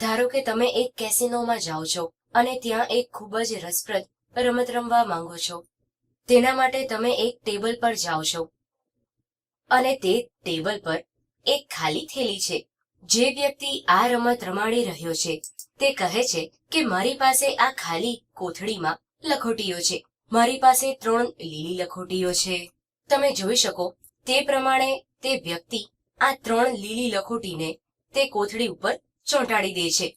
ધારો કે તમે એક કેસિનોમાં જાઓ છો અને ત્યાં એક ખૂબ જ રસપ્રદ રમત રમવા માંગો છો. તેના માટે તમે એક ટેબલ પર જાઓ છો. અને તે ટેબલ પર એક ખાલી થેલી છે. જે વ્યક્તિ આ રમત રમાડી રહ્યો છે. તે કહે છે કે મારી પાસે આ ખાલી કોથળીમાં લખોટીઓ છે. મારી પાસે ત્રણ લીલી લખોટીઓ છે. તમે જોઈ શકો, તે પ્રમાણે તે વ્યક્તિ આ ત્રણ લીલી લખોટીને તે કોથળી ઉપર ચોંટાડી દે છે.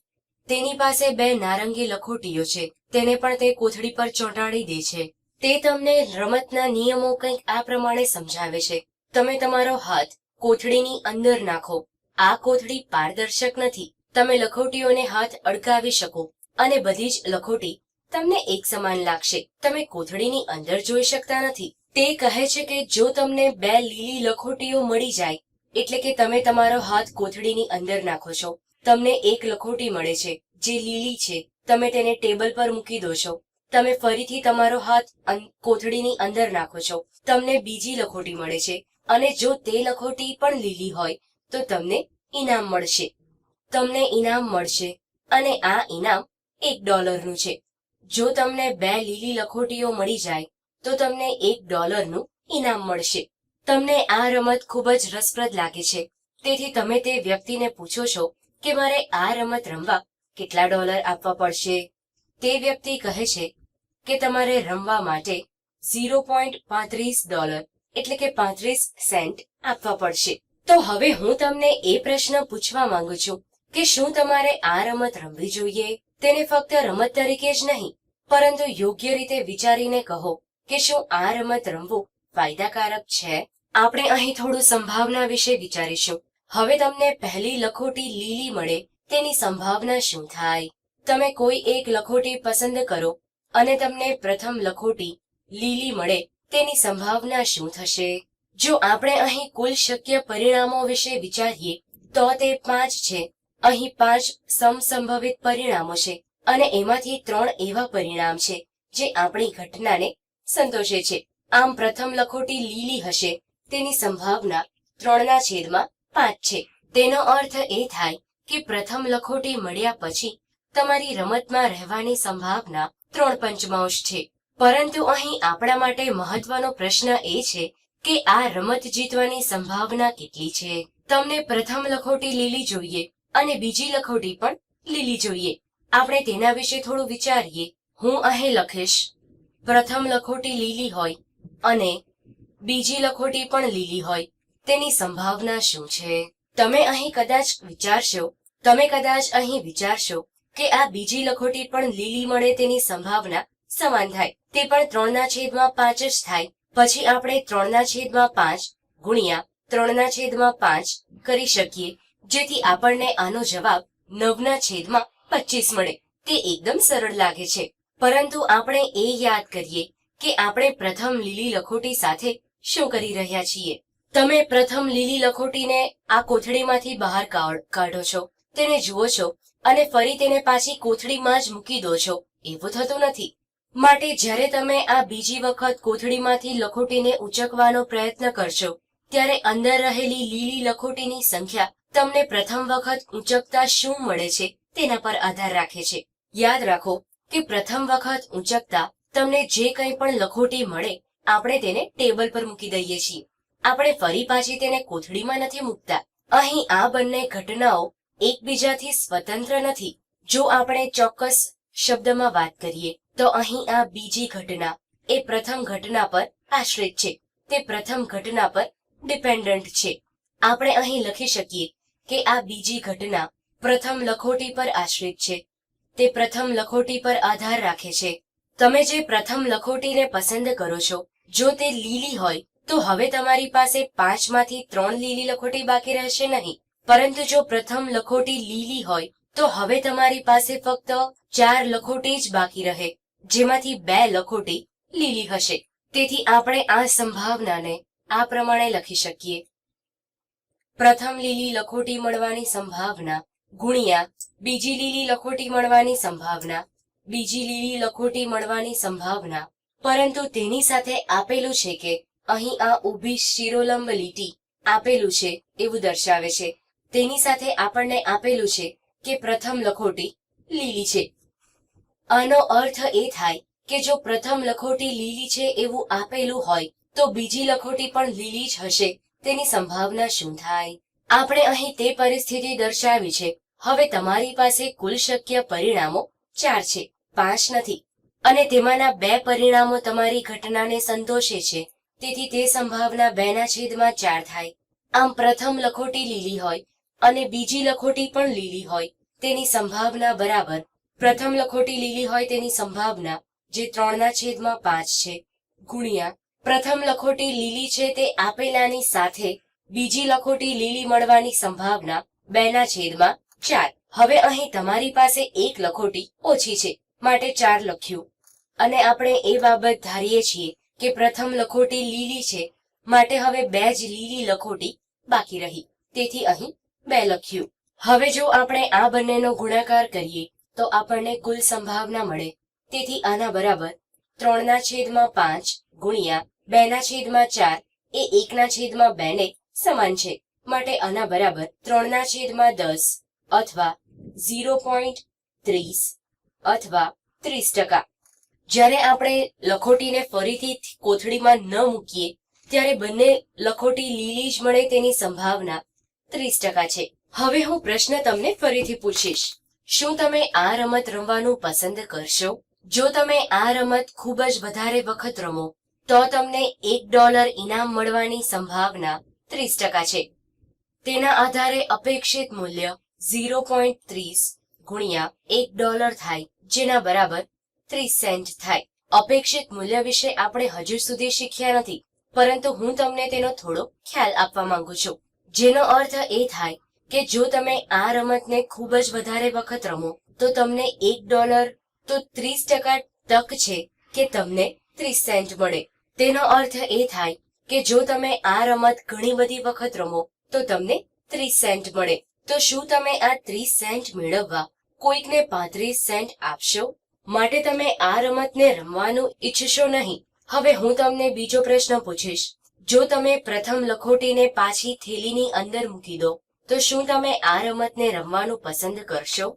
તેની પાસે બે નારંગી લખોટીઓ છે. તેને પણ તે કોથળી પર ચોંટાડી દે છે. તે તમને રમતના નિયમો કંઈક આ પ્રમાણે સમજાવે છે. તમે તમારો હાથ કોથળીની અંદર નાખો. આ કોથળી પારદર્શક નથી. તમે લખોટીઓને હાથ અડકાવી શકો. અને બધી જ લખોટી તમને એક સમાન લાગશે. તમે કોથળીની અંદર જોઈ શકતા નથી. તે કહે છે કે જો તમને બે લીલી લખોટીઓ મળી જાય, એટલે કે તમે તમારો હાથ કોથળીની અંદર નાખો છો તમને એક લખોટી મળે છે, જે લીલી છે. તમે તેને ટેબલ પર મૂકી દો છો. તમે ફરીથી તમારો હાથ કોથળીની અંદર નાખો છો. તમને બીજી લખોટી મળે છે. અને જો તે લખોટી પણ લીલી હોય, તો તમને ઇનામ મળશે. તમને ઇનામ મળશે. અને આ ઇનામ એક ડોલરનું છે. જો તમને બે લીલી લખોટીઓ મળી જાય, તો તમને એક ડોલરનું ઇનામ મળશે. તમને આ રમત ખૂબ જ રસપ્રદ લાગે છે. તેથી તમે તે વ્યક્તિને પૂછો છો કે મારે આ રમત રમવા કેટલા ડોલર આપવા પડશે? તે વ્યક્તિ કહે છે કે તમારે રમવા માટે ઝીરો પોઈન્ટ પાંત્રીસ ડોલર એટલે કે પાંત્રીસ સેન્ટ આપવા પડશે. તો હવે હું તમને એ પ્રશ્ન પૂછવા માંગુ છું કે શું તમારે આ રમત રમવી જોઈએ? તેને ફક્ત રમત તરીકે જ નહીં, પરંતુ યોગ્ય રીતે વિચારીને કહો કે શું આ રમત રમવું ફાયદાકારક છે? આપણે અહીં થોડું સંભાવના વિશે વિચારીશું. હવે તમને પહેલી લખોટી લીલી મળે તેની સંભાવના શું થાય? તમે કોઈ એક લખોટી પસંદ કરો અને તમને પ્રથમ લખોટી લીલી મળે તેની સંભાવના શું થશે? જો આપણે અહીં કુલ શક્ય પરિણામો વિશે વિચારીએ, તો તે પાંચ છે. અહીં પાંચ સમસંભવિત પરિણામો છે અને એમાંથી ત્રણ એવા પરિણામ છે જે આપણી ઘટનાને સંતોષે છે. આમ પ્રથમ લખોટી લીલી હશે, તેની સંભાવના ત્રણના છેદમાં પાંચ છે. તેનો અર્થ એ થાય કે પ્રથમ લખોટી મળ્યા પછી તમારી રમતમાં રહેવાની સંભાવના ત્રણ પંચમાંશ છે. પરંતુ અહીં આપણા માટે મહત્વનો પ્રશ્ન એ છે કે આ રમત જીતવાની સંભાવના કેટલી છે? તમને પ્રથમ લખોટી લીલી જોઈએ અને બીજી લખોટી પણ લીલી જોઈએ. આપણે તેના વિશે થોડું વિચારીએ. હું અહીં લખીશ. પ્રથમ લખોટી લીલી હોય અને બીજી લખોટી પણ લીલી હોય. તેની સંભાવના શું છે? તમે અહીં કદાચ વિચારશો, તમે કદાચ અહીં વિચારશો કે આ બીજી લખોટી પણ લીલી મળે તેની સંભાવના સમાન થાય. તે પણ ત્રણના છેદમાં પાંચ જ થાય. પછી આપણે ત્રણના છેદમાં પાંચ ગુણ્યા ત્રણના છેદમાં પાંચ કરી શકીએ, જેથી આપણને આનો જવાબ નવના છેદમાં પચીસ મળે. તે એકદમ સરળ લાગે છે. પરંતુ આપણે એ યાદ કરીએ કે આપણે પ્રથમ લીલી લખોટી સાથે શું કરી રહ્યા છીએ. તમે પ્રથમ લીલી લખોટીને આ કોથળીમાંથી બહાર કાઢો છો, તેને જુઓ છો અને ફરી તેને પાછી કોથળીમાં જ મૂકી દો છો. એવું થતું નથી. માટે જ્યારે તમે આ બીજી વખત કોથળીમાંથી લખોટીને ઉચકવાનો પ્રયત્ન કરશો, ત્યારે અંદર રહેલી લીલી લખોટીની સંખ્યા તમને પ્રથમ વખત ઉંચકતા શું મળે છે, તેના પર આધાર રાખે છે. યાદ રાખો કે પ્રથમ વખત ઉંચકતા તમને જે કંઈ પણ લખોટી મળે, આપણે તેને ટેબલ પર મૂકી દઈએ છીએ. આપણે ફરી પાછી તેને કોથળીમાં નથી મૂકતા. અહીં આ બંને ઘટનાઓ એકબીજાથી સ્વતંત્ર નથી. જો આપણે ચોક્કસ શબ્દમાં વાત કરીએ, તો અહીં આ બીજી ઘટના એ પ્રથમ ઘટના પર આશ્રિત છે. તે પ્રથમ ઘટના પર ડિપેન્ડન્ટ છે. આપણે અહીં લખી શકીએ કે આ બીજી ઘટના પ્રથમ લખોટી પર આશ્રિત છે. તે પ્રથમ લખોટી પર આધાર રાખે છે. તમે જે પ્રથમ લખોટીને પસંદ કરો છો, જો તે લીલી હોય તો હવે તમારી પાસે પાંચમાંથી ત્રણ લીલી લખોટી બાકી રહેશે નહીં. પરંતુ જો પ્રથમ લખોટી લીલી હોય, તો હવે તમારી પાસે ફક્ત ચાર લખોટી જ બાકી રહે, જેમાંથી બે લખોટી લીલી હશે. તેથી આપણે આ સંભાવનાને આ પ્રમાણે લખી શકીએ. પ્રથમ લીલી લખોટી મળવાની સંભાવના ગુણ્યા બીજી લીલી લખોટી મળવાની સંભાવના, બીજી લીલી લખોટી મળવાની સંભાવના. પરંતુ તેની સાથે આપેલું છે કે અહીં આ ઊભી શિરોલંબ લીટી આપેલું છે એવું દર્શાવે છે. તેની સાથે આપણને આપેલું છે કે પ્રથમ લખોટી લીલી છે. આનો અર્થ એ થાય કે જો પ્રથમ લખોટી લીલી છે એવું આપેલું હોય, તો બીજી લખોટી પણ લીલી જ હશે. તેની સંભાવના શું થાય? આપણે અહીં તે પરિસ્થિતિ દર્શાવી છે. હવે તમારી પાસે કુલ શક્ય પરિણામો ચાર છે, પાંચ નથી. અને તેમાંના બે પરિણામો તમારી ઘટનાને સંતોષે છે. તેથી તે સંભાવના બેના છેદમાં ચાર થાય. આમ પ્રથમ લખોટી લીલી હોય અને બીજી લખોટી પણ લીલી હોય તેની સંભાવના બરાબર. પ્રથમ લખોટી લીલી હોય તેની સંભાવના જે ત્રણના છેદમાં પાંચ છે. ગુણ્યા, પ્રથમ લખોટી લીલી છે તે આપેલાની સાથે બીજી લખોટી લીલી મળવાની સંભાવના બેના છેદમાં ચાર. હવે અહીં તમારી પાસે એક લખોટી ઓછી છે, માટે ચાર લખ્યું. અને આપણે એ બાબત ધારીએ છીએ કે પ્રથમ લખોટી લીલી છે, માટે હવે બે જ લીલી લખોટી બાકી રહી. તેથી અહીં બે લખ્યું. હવે જો આપણે આ બંનેનો ગુણાકાર કરીએ, તો આપણને કુલ સંભાવના મળે. તેથી આના બરાબર ત્રણના છેદમાં પાંચ ગુણ્યા બેના છેદમાં ચાર એ એકના છેદમાં બે ને સમાન છે. માટે આના બરાબર ત્રણના છેદમાં દસ અથવા ઝીરો પોઈન્ટ ત્રીસ અથવા ત્રીસ ટકા. જ્યારે આપણે લખોટીને ફરીથી કોથળીમાં ન મૂકીએ, ત્યારે બંને લખોટી લીલી જ મળે તેની સંભાવના ત્રીસ ટકા છે. હવે હું પ્રશ્ન તમને ફરીથી પૂછીશ. શું તમે આ રમત રમવાનું પસંદ કરશો? જો તમે આ રમત ખૂબ જ વધારે વખત રમો, તો તમને એક ડોલર ઇનામ મળવાની સંભાવના ત્રીસ ટકા છે. તેના આધારે અપેક્ષિત મૂલ્ય ઝીરો પોઈન્ટ ત્રીસ ગુણ્યા એક ડોલર થાય, જેના બરાબર ત્રીસ સેન્ટ થાય. અપેક્ષિત મૂલ્ય વિશે આપણે હજુ સુધી શીખ્યા નથી, પરંતુ હું તમને તેનો થોડો ખ્યાલ આપવા માંગુ છું. જેનો અર્થ એ થાય કે જો તમે આ રમતને ખૂબ જ વધારે વખત રમો, તો તમને એક ડોલર તો ત્રીસ ટકા તક છે કે તમને ત્રીસ સેન્ટ મળે. તેનો અર્થ એ થાય કે જો તમે આ રમત ઘણી બધી વખત રમો, તો તમને ત્રીસ સેન્ટ મળે. તો શું તમે આ ત્રીસ સેન્ટ મેળવવા કોઈકને પાંત્રીસ સેન્ટ આપશો? માટે તમે આ રમતને રમવાનું ઈચ્છશો નહીં. હવે હું તમને બીજો પ્રશ્ન પૂછીશ. જો તમે પ્રથમ લખોટીને પાછી થેલીની અંદર મૂકી દો, તો શું તમે આ રમતને રમવાનું પસંદ કરશો?